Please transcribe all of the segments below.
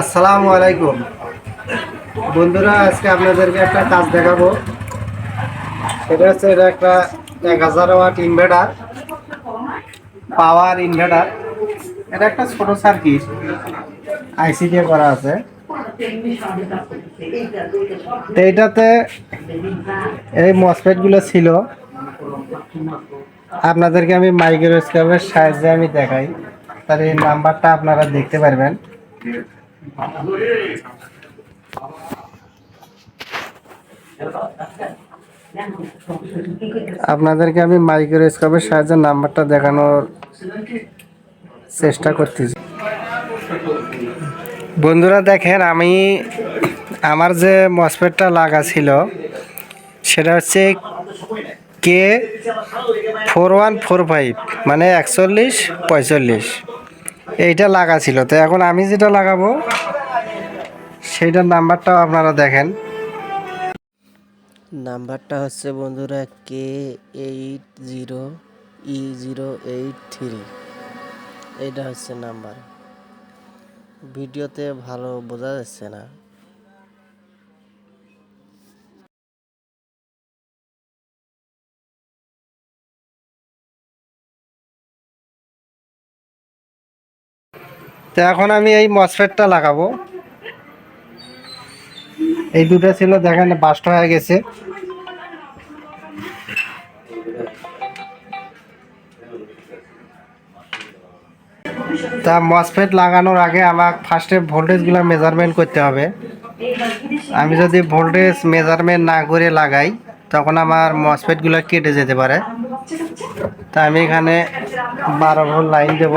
আসসালামু আলাইকুম। বন্ধুরা, আজকে আপনাদেরকে একটা কাজ দেখাবো। সেটা হচ্ছে এটা একটা এক হাজার ওয়াট ইনভার্টার পাওয়ার ইনভার্টার এটা একটা ছোট সার্কিট আইসি দিয়ে করা আছে। তো এইটাতে এই মসফেটগুলো ছিল। আপনাদেরকে আমি মাইক্রোস্কোপের সাহায্যে আমি দেখাই। তার এই নাম্বারটা আপনারা দেখতে পারবেন। আপনাদেরকে আমি মাইক্রোস্কোপের সাহায্যে নাম্বারটা দেখানোর চেষ্টা করতেছি। বন্ধুরা দেখেন, আমি আমার যে মসপেটটা লাগা ছিল, সেটা হচ্ছে K four one four five মানে একচল্লিশ পঁয়তাল্লিশ এইটা লাগা ছিল। তো এখন আমি যেটা লাগাবো, সেইটার নাম্বারটাও আপনারা দেখেন। নাম্বারটা হচ্ছে বন্ধুরা K eight zero E zero eight three এইটা হচ্ছে নাম্বার। ভিডিওতে ভালো বোঝা যাচ্ছে না। তো এখন আমি এই মসফেটটা লাগাবো। এই দুটো ছিল, দেখেন, বাস্ট হয়ে গেছে। তা মসফেট লাগানোর আগে আমার ফার্স্টে ভোল্টেজগুলো মেজারমেন্ট করতে হবে। আমি যদি ভোল্টেজ মেজারমেন্ট না করে লাগাই, তখন আমার মসফেটগুলো কেটে যেতে পারে। তা আমি এখানে বারো ভোল্ট লাইন দেব।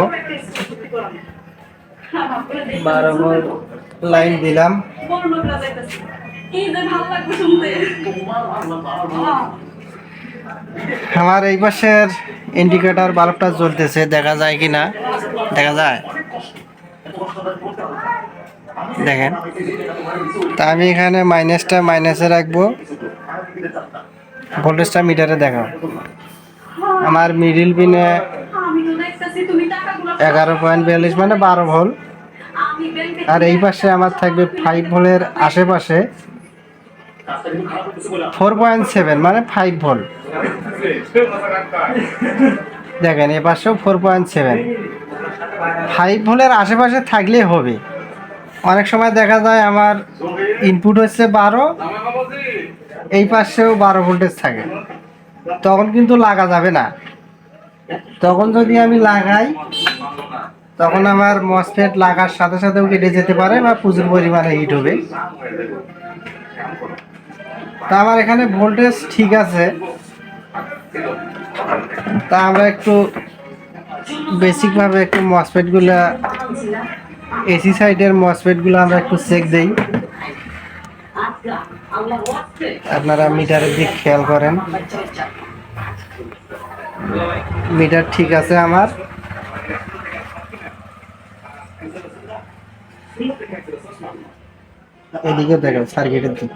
বারো লাইন দিলাম। আমার এই পাশের ইন্ডিকেটর বাল্বটা জ্বলতেছে দেখা যায় কি না দেখা যায়? দেখেন। তা আমি এখানে মাইনাসটা মাইনাসে রাখব। ভোল্টেজটা মিটারে দেখাও। আমার মিডিল পিনে এগারো পয়েন্ট বিয়াল্লিশ মানে বারো ভোল্ট আর এই পাশে আমার থাকবে ফাইভ ভোল্টের আশেপাশে ফোর পয়েন্ট সেভেন মানে ফাইভ ভোল্ট দেখেন, এ পাশেও ফোর পয়েন্ট সেভেন ফাইভ ভোল্টের আশেপাশে থাকলেই হবে। অনেক সময় দেখা যায় আমার ইনপুট হচ্ছে বারো, এই পাশেও বারো ভোল্টেজ থাকে। তখন কিন্তু লাগা যাবে না। তখন যদি আমি লাগাই তখন আমার মসফেট লাগার সাথে সাথেও কেটে যেতে পারে বা প্রচুর পরিমাণে হিট হবে। তা আমার এখানে ভোল্টেজ ঠিক আছে। তা আমরা একটু বেসিকভাবে একটু মসফেটগুলো এসি সাইডের মসফেটগুলো আমরা একটু চেক দেই। আপনারা মিটারের দিক খেয়াল করেন। মিটার ঠিক আছে আমার। এদিকে দেখেন, সার্কিটের দিক।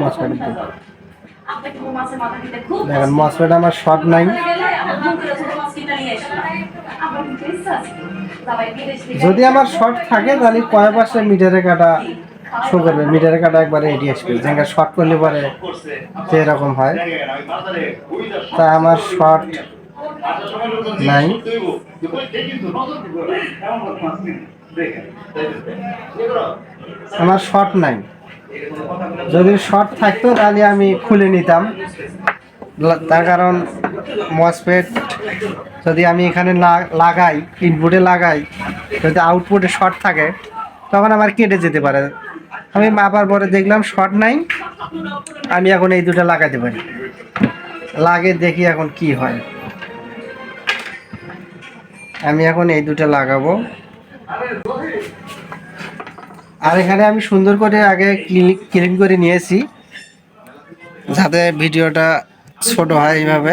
মসফেটের দিক। দেখেন মসফেট আমার শর্ট নাই। যদি আমার শর্ট থাকে, তাহলে কয় পাশে মিটারে কাটা শো করবে? মিটারে কাটা একবারে এটি আসবে। যেটা শর্ট করলে পরে তো এরকম হয়। তা আমার শর্ট নাই। আমার শর্ট নাই। যদি শর্ট থাকতো, তাহলে আমি খুলে নিতাম। তার কারণ মসপেট যদি আমি এখানে লাগাই ইনপুটে লাগাই, যদি আউটপুটে শর্ট থাকে, তখন আমার কেটে যেতে পারে। আমি মাপার পরে দেখলাম শর্ট নাই। আমি এখন এই দুটো লাগাতে পারি। লাগে দেখি এখন কি হয়। আমি এখন এই দুটো লাগাবো। আর এখানে আমি সুন্দর করে আগে ক্লিন করে নিয়েছি যাতে ভিডিওটা ছোট হয় এইভাবে।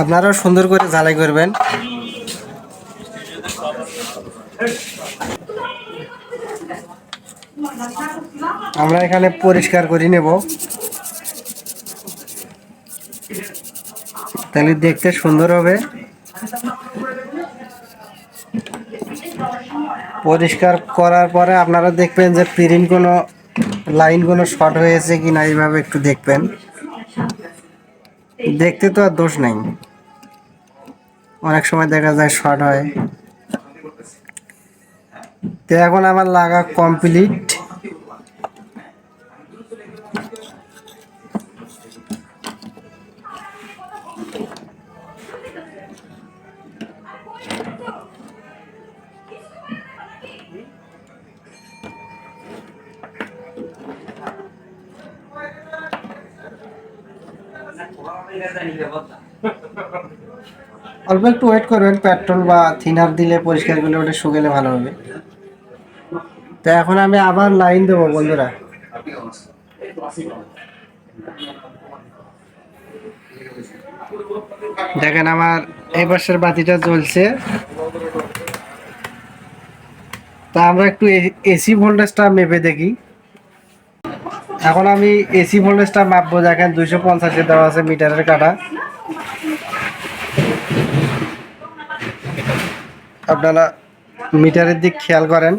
আপনারাও সুন্দর করে ঝালাই করবেন। আমরা এখানে পরিষ্কার করে নেব। তাহলে দেখতে সুন্দর হবে। পরিষ্কার করার পরে আপনারা দেখবেন যে প্রিন্ট কোনো লাইন কোনো শর্ট হয়েছে কি না এইভাবে একটু দেখবেন। দেখতে তো আর দোষ নেই। অনেক সময় দেখা যায় শর্ট হয়। তো এখন আমার লাগা কমপ্লিট। অল্প একটু ওয়েট করবেন পেট্রোল বা থিনার দিলে পরিষ্কার করলে ওটা শুকেলে ভালো হবে। তো এখন আমি আবার লাইন দেবো, বন্ধুরা। দেখেন আমার এই পাশের বাতিটা জ্বলছে। তা আমরা একটু এসি ভোল্টেজটা মেপে দেখি। এখন আমি এসি ভোল্টেজটা মাপবো, দেখেন দুইশো পঞ্চাশে দেওয়া আছে মিটারের কাটা। আপনারা মিটারের দিক খেয়াল করেন।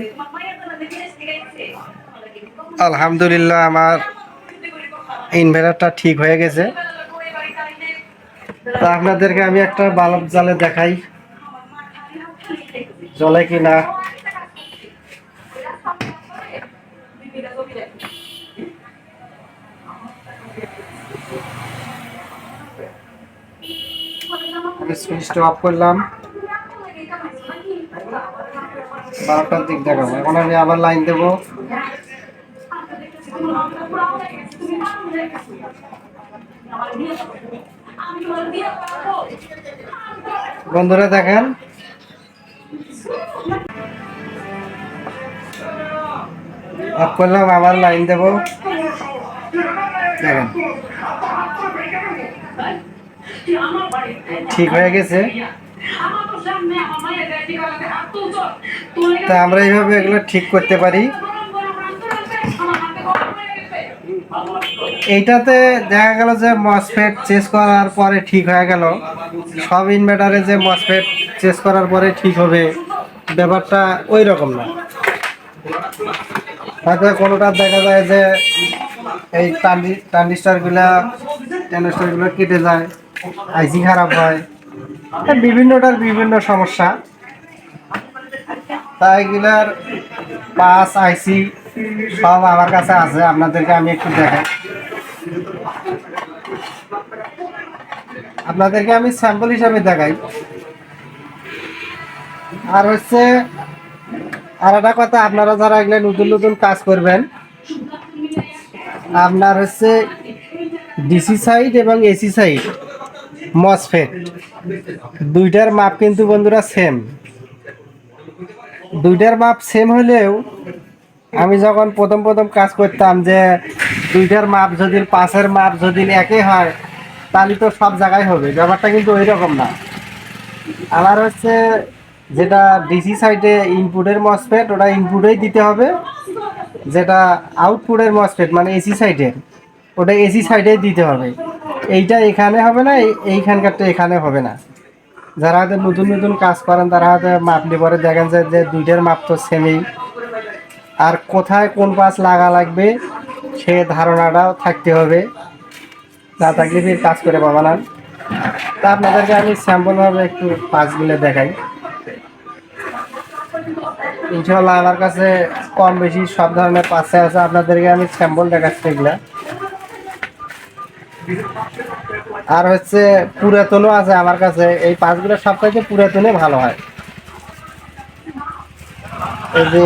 আলহামদুলিল্লাহ, আমার ইনভার্টারটা ঠিক হয়ে গেছে। তা আপনাদেরকে আমি একটা বাল্ব জালে দেখাই। জ্বলে কি না আমি সুইচটা অফ করলাম। বারোটার দিক দেখাবো। এখন আমি আবার লাইন দেবো। বন্ধুরা দেখেন। অফ করলাম, আবার লাইন দেবো। দেখেন। ঠিক হয়ে গেছে। তা আমরা এইভাবে এগুলো ঠিক করতে পারি। এইটাতে দেখা গেল যে মসফেট চেস করার পরে ঠিক হয়ে গেল। সব ইনভার্টারে যে মসফেট চেস করার পরে ঠিক হবে। ব্যাপারটা ওই রকম না। হয়তো কোনোটা দেখা যায় যে এই ট্রানজিস্টারগুলা ট্রানজিস্টারগুলো কেটে যায়। আইসি খারাপ হয় এই বিভিন্নটার বিভিন্ন সমস্যা। তাই এগুলার পাস আইসি সব আমার কাছে আছে, আপনাদেরকে আমি একটু দেখাই। আপনাদেরকে আমি স্যাম্পল হিসাবে দেখাই। আর হচ্ছে, আর একটা কথা, আপনারা যারা এগুলো নতুন নতুন কাজ করবেন, আপনার হচ্ছে ডিসি সাইড এবং এসি সাইড। মসফেট দুইটার মাপ কিন্তু বন্ধুরা সেম দুইটার মাপ সেম হলেও আমি যখন প্রথম প্রথম কাজ করতাম যে দুইটার মাপ যদি পাশের মাপ যদি একই হয়, তাহলে তো সব জায়গায় হবে। ব্যাপারটা কিন্তু ওই রকম না। আমার হচ্ছে যেটা ডিসি সাইডে ইনপুটের মসফেট ওটা ইনপুটেই দিতে হবে। যেটা আউটপুটের মসফেট মানে এসি সাইডের ওটা এসি সাইডেই দিতে হবে। এইটা এখানে হবে না, এই- এইখানকারটা এখানে হবে না। যারা হয়তো নতুন নতুন কাজ করেন, তারা হয়তো মাপলে পরে দেখেন যে দুইটার মাপ তো সেমই আর কোথায় কোন পাশ লাগা লাগবে সে ধারণাটাও থাকতে হবে। না থাকলে ফির কাজ করে পাবা না তা আপনাদেরকে আমি স্যাম্পলভাবে একটু পাসগুলো দেখাই। ইনশাল্লাহ আমার কাছে কম বেশি সব ধরনের পাশে আছে। আপনাদেরকে আমি স্যাম্পল দেখাচ্ছি এগুলা। আর হচ্ছে পুরাতনও আছে আমার কাছে। এই পাঁচগুলো সবথেকে পুরাতনে ভালো হয়। এই যে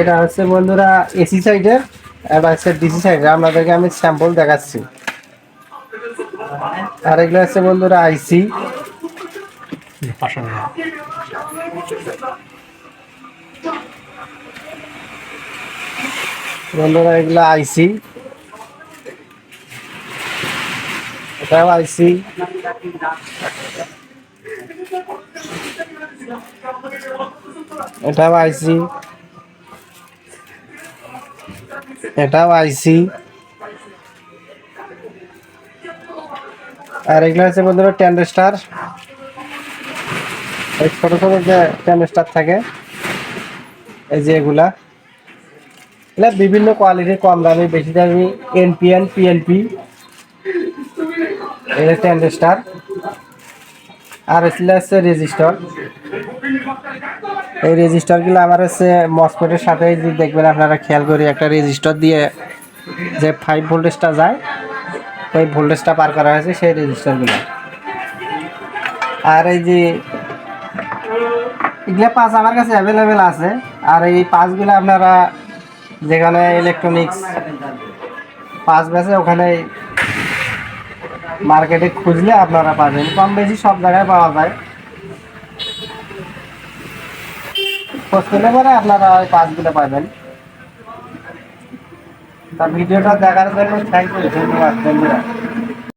এটা হচ্ছে বন্ধুরা এসি সাইডের এটা হচ্ছে ডিসি সাইডের আপনাদেরকে আমি স্যাম্পল দেখাচ্ছি। আর এগুলো হচ্ছে বন্ধুরা আইসি বন্ধুরা এগুলো আইসি এটাও আইসি। এটাও আইসি। এটাও আইসি। আর এগুলো হচ্ছে বন্ধুরা টেন্ডেস্টার এই ছোট ছোট যে টেন্ডেস্টার থাকে। এই যে এগুলা। এগুলা বিভিন্ন কোয়ালিটির কম দামি, বেশি দামি এনপিএন পিএনপি এটা টেন্ডেস্টার আর এগুলো হচ্ছে রেজিস্টার। এই রেজিস্টারগুলো আমার হচ্ছে মসপেটের সাথে যে দেখবেন আপনারা খেয়াল করে, একটা রেজিস্টার দিয়ে যে ফাইভ ভোল্টেজটা যায়, ওই ভোল্টেজটা পার করা হয়েছে সেই রেজিস্টারগুলো। আর এই যে এগুলো পাঁচ আমার কাছে অ্যাভেলেবেল আছে। আর এই পাঁচগুলো আপনারা যেখানে ইলেকট্রনিক্স পাঁচ বেছে ওখানে মার্কেটে খুঁজলে আপনারা পাবেন। কম বেশি সব জায়গায় পাওয়া যায়। খোঁজ করলে পরে আপনারা ওই পাঁচগুলো পাবেন। তা ভিডিওটা দেখার জন্য থ্যাংক ইউ ধন্যবাদ, বন্ধুরা।